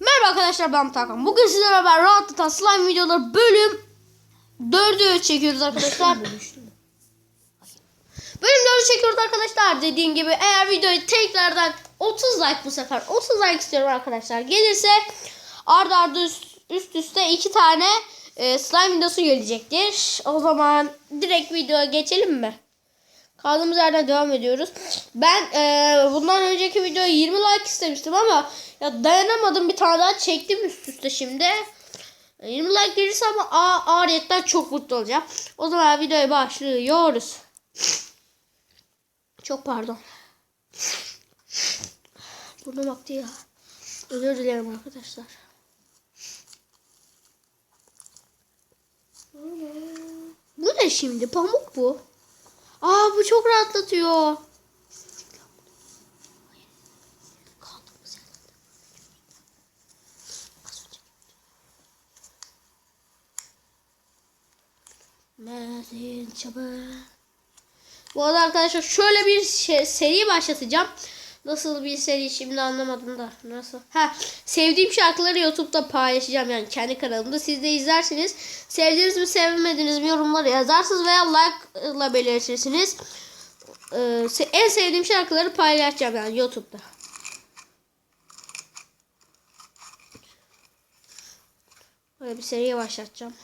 Merhaba arkadaşlar ben Tarkan. Bugün sizlerle beraber rahatlatan slime videoları bölüm 4'ü çekiyoruz arkadaşlar. bölüm 4'ü çekiyoruz arkadaşlar. Dediğim gibi eğer videoyu tekrardan 30 like bu sefer 30 like istiyorum arkadaşlar. Gelirse arda arda üst, üst üste 2 tane e, slime videosu gelecektir. O zaman direkt videoya geçelim mi? Kaldığımız yerden devam ediyoruz. Ben e, bundan önceki videoya 20 like istemiştim ama ya dayanamadım bir tane daha çektim üst üste şimdi. E, 20 like gelirse ama a- ariyetten çok mutlu olacağım. O zaman videoya başlıyoruz. Çok pardon. Burnum aktı ya. Özür dilerim arkadaşlar. Bu ne şimdi? Pamuk bu. Aa bu çok rahatlatıyor. Bu arada arkadaşlar şöyle bir şey, seri başlatacağım. Nasıl bir seri şimdi anlamadım da. Nasıl? Ha, sevdiğim şarkıları YouTube'da paylaşacağım yani kendi kanalımda. Siz de izlersiniz. Sevdiniz mi sevmediniz mi yorumları yazarsınız veya like ile belirtirsiniz. Ee, en sevdiğim şarkıları paylaşacağım yani YouTube'da. Böyle bir seriye başlatacağım.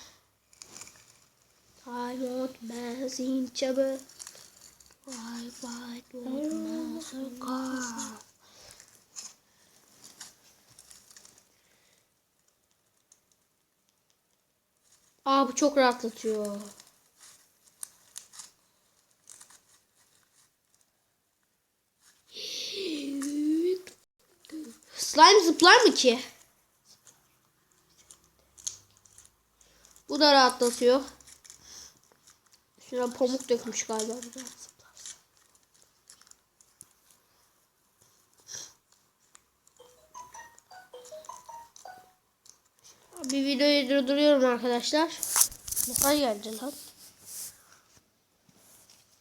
I want benzin çabuk. Why, why, want car? Aa bu çok rahatlatıyor. Slime zıplar mı ki? Bu da rahatlatıyor. Şuna pamuk dökmüş galiba. bu Bir videoyu durduruyorum arkadaşlar. Mesaj geldi lan.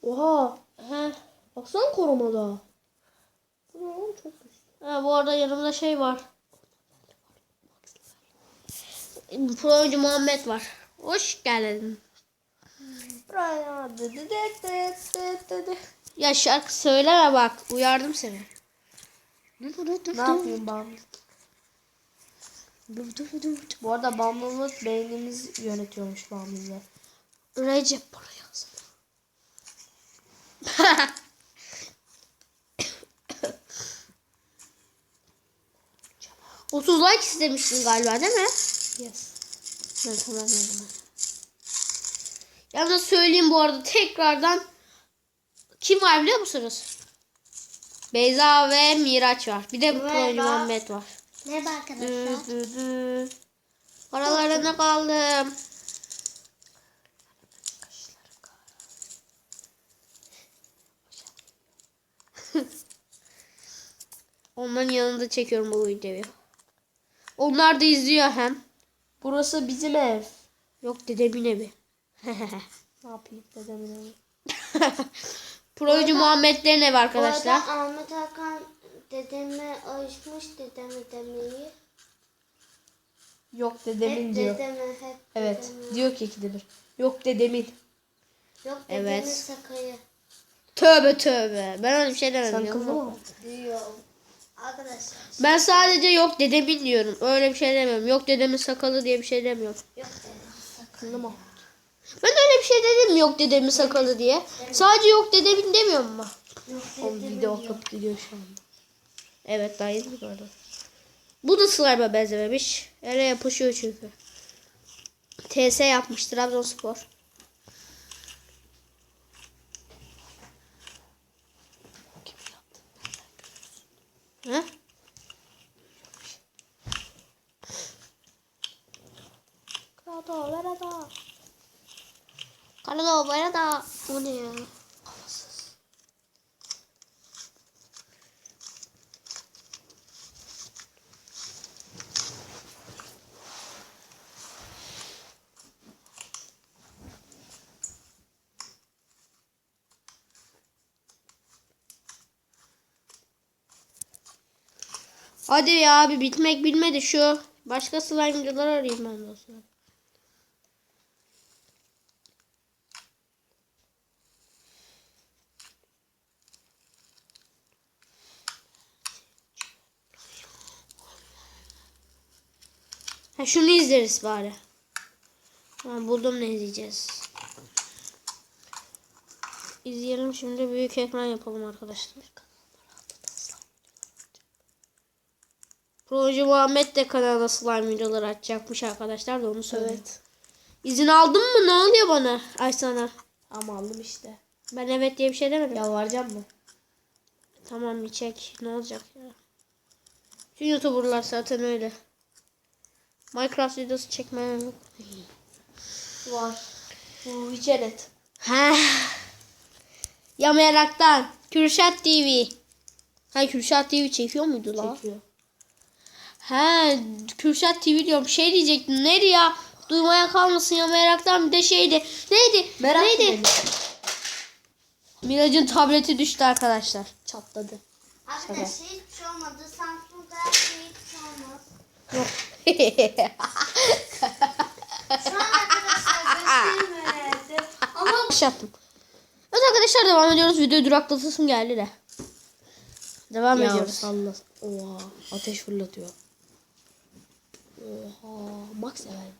Oha. He. Baksana korumada. Bu ne oğlum çok güzel. Ha, bu arada yanımda şey var. Pro oyuncu Muhammed var. Hoş geldin. Ya şarkı söyleme bak. Uyardım seni. Ne yapayım bağımlı? Bu arada bağımlılık beynimiz yönetiyormuş bağımlılığı. Recep buraya yazın. 30 like istemiştin galiba değil mi? Yes. Ben hatırlamıyorum. Yalnız söyleyeyim bu arada tekrardan kim var biliyor musunuz? Beyza ve Miraç var. Bir de oyuncu Muhammed var. Merhaba Dü arkadaşlar. dü kaldım. Onların yanında çekiyorum bu videoyu. Onlar da izliyor hem. Burası bizim ev. Yok dedemin evi. Ne yapayım dedemin evi. Proyucu Muhammedlerin evi arkadaşlar. Ahmet Hakan dedeme alışmış dedemi demeyi. Yok dedemin Hep diyor. dedeme hep Evet. dedeme. Diyor ki ikidedir. Yok dedemin. Yok Evet. dedemin sakayı Tövbe tövbe. Ben öyle bir şey demedim. Sen kızı mı? diyor. Arkadaşlar. Ben sadece yok dedemin diyorum. Öyle bir şey demiyorum. Yok dedemin sakalı diye bir şey demiyorum. Yok dedemin Kızı mı? Ben öyle bir şey dedim mi yok dedemin sakalı diye. Sadece yok dedemin demiyorum mu? Yok Oğlum video diyor. akıp gidiyor şu anda. Evet daha yeni gördüm. Bu da slime'a benzememiş. Ele yapışıyor çünkü. TS yapmış Trabzonspor. He? Krado, verada. Karada bana da. O ne ya? Hadi ya abi bitmek bilmedi şu. Başka slime videoları arayayım ben sırada. Ha şunu izleriz bari. Ben buldum ne izleyeceğiz. İzleyelim şimdi büyük ekran yapalım arkadaşlar. Proje Muhammed de kanalda slime videoları açacakmış arkadaşlar da onu söyleyeyim. Evet. İzin aldın mı? Ne oluyor bana? Ay sana. Ama aldım işte. Ben evet diye bir şey demedim. Yalvaracağım mı? Tamam bir çek. Ne olacak ya? Tüm YouTuber'lar zaten öyle. Minecraft videosu çekmem yok. Var. Bu içeret. Ha. Ya meraktan. Kürşat TV. Ha Kürşat TV çekiyor muydu la? Çekiyor. He Kürşat TV diyorum. Şey diyecektim. Neydi ya? Duymaya kalmasın ya meraktan bir de şeydi. Neydi? Merak Neydi? beni. Miraç'ın tableti düştü arkadaşlar. Çatladı. Arkadaşlar hiçbir şey olmadı. Samsung'da her şey hiçbir şey olmaz. Şu an arkadaşlar Ama Başlattım. Evet arkadaşlar devam ediyoruz. Videoyu duraklatasım geldi de. Devam Ya ediyoruz. salla. Oha. Ateş fırlatıyor. Oha. Max sever.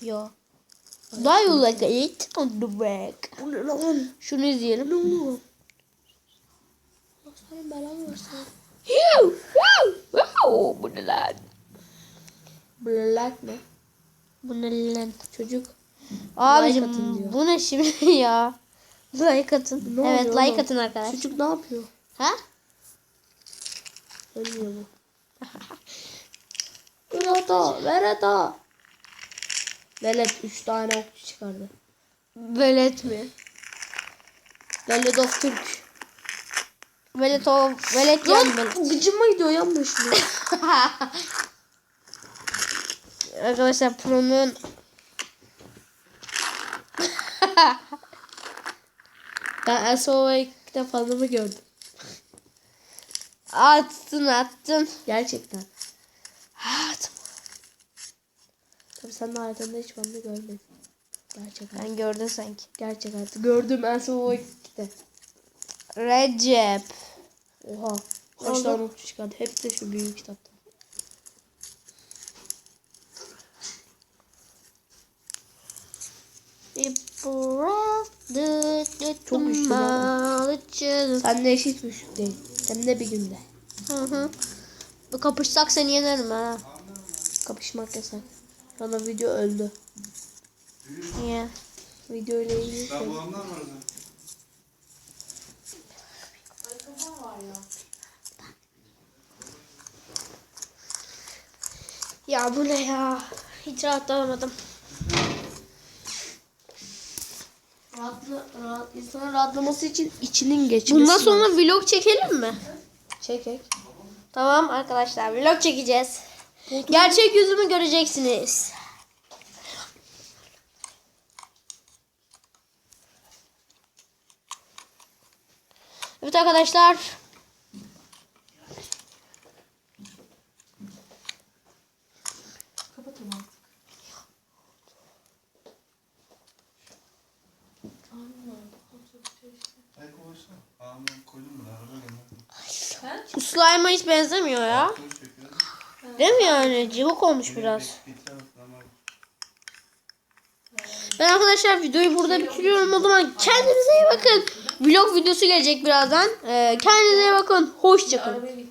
Yo. Do you like it on the back? Bu ne lan? Şunu izleyelim. Ne oluyor? Senin belanı versin. Hiu, wow, wow, Bu ne lan? Ne? Bu ne lan? Çocuk. Abicim diyor. bu ne şimdi ya? Like atın. Ne evet like oğlum? atın arkadaşlar. Çocuk ne yapıyor? Ha? Ölmüyor mu? Ver ata. Velet 3 tane okçu çıkardı. Velet mi? Velet of Türk. Velet o velet yan velet. Gıcıma gidiyor yanma şunu. Arkadaşlar Pro'nun ben SOV'de fanımı gördüm. attın attın. Gerçekten. Sen de hayatında hiç fanını görmedin. Gerçek. Ben gördün sanki. Gerçek hayatı. Gördüm SOV'de. Recep. Oha. Kaç tane okçu çıkardı. Hepsi de şu büyük kitapta. Çok güçlü Çok Seninle eşit güçlük değil. Hem de bir günde. Hı hı. Kapışsak seni yenerim ha. Kapışmak yasak. Bana video öldü. Niye? Video ile ilgili şey. Olanlar var zaten. Ya bu ne ya? Hiç rahatlanamadım. Rahatla, rahat, insanın rahatlaması için içinin geçmesi. Bundan sonra vlog çekelim mi? Çekek. Tamam arkadaşlar vlog çekeceğiz. Gerçek yüzümü göreceksiniz. Evet arkadaşlar. Kapatın artık. Hiç benzemiyor ya. Değil mi yani? Cıvık olmuş biraz. Ben arkadaşlar videoyu burada bitiriyorum. O zaman kendinize iyi bakın. Vlog videosu gelecek birazdan. Ee, kendinize iyi bakın. Hoşçakalın.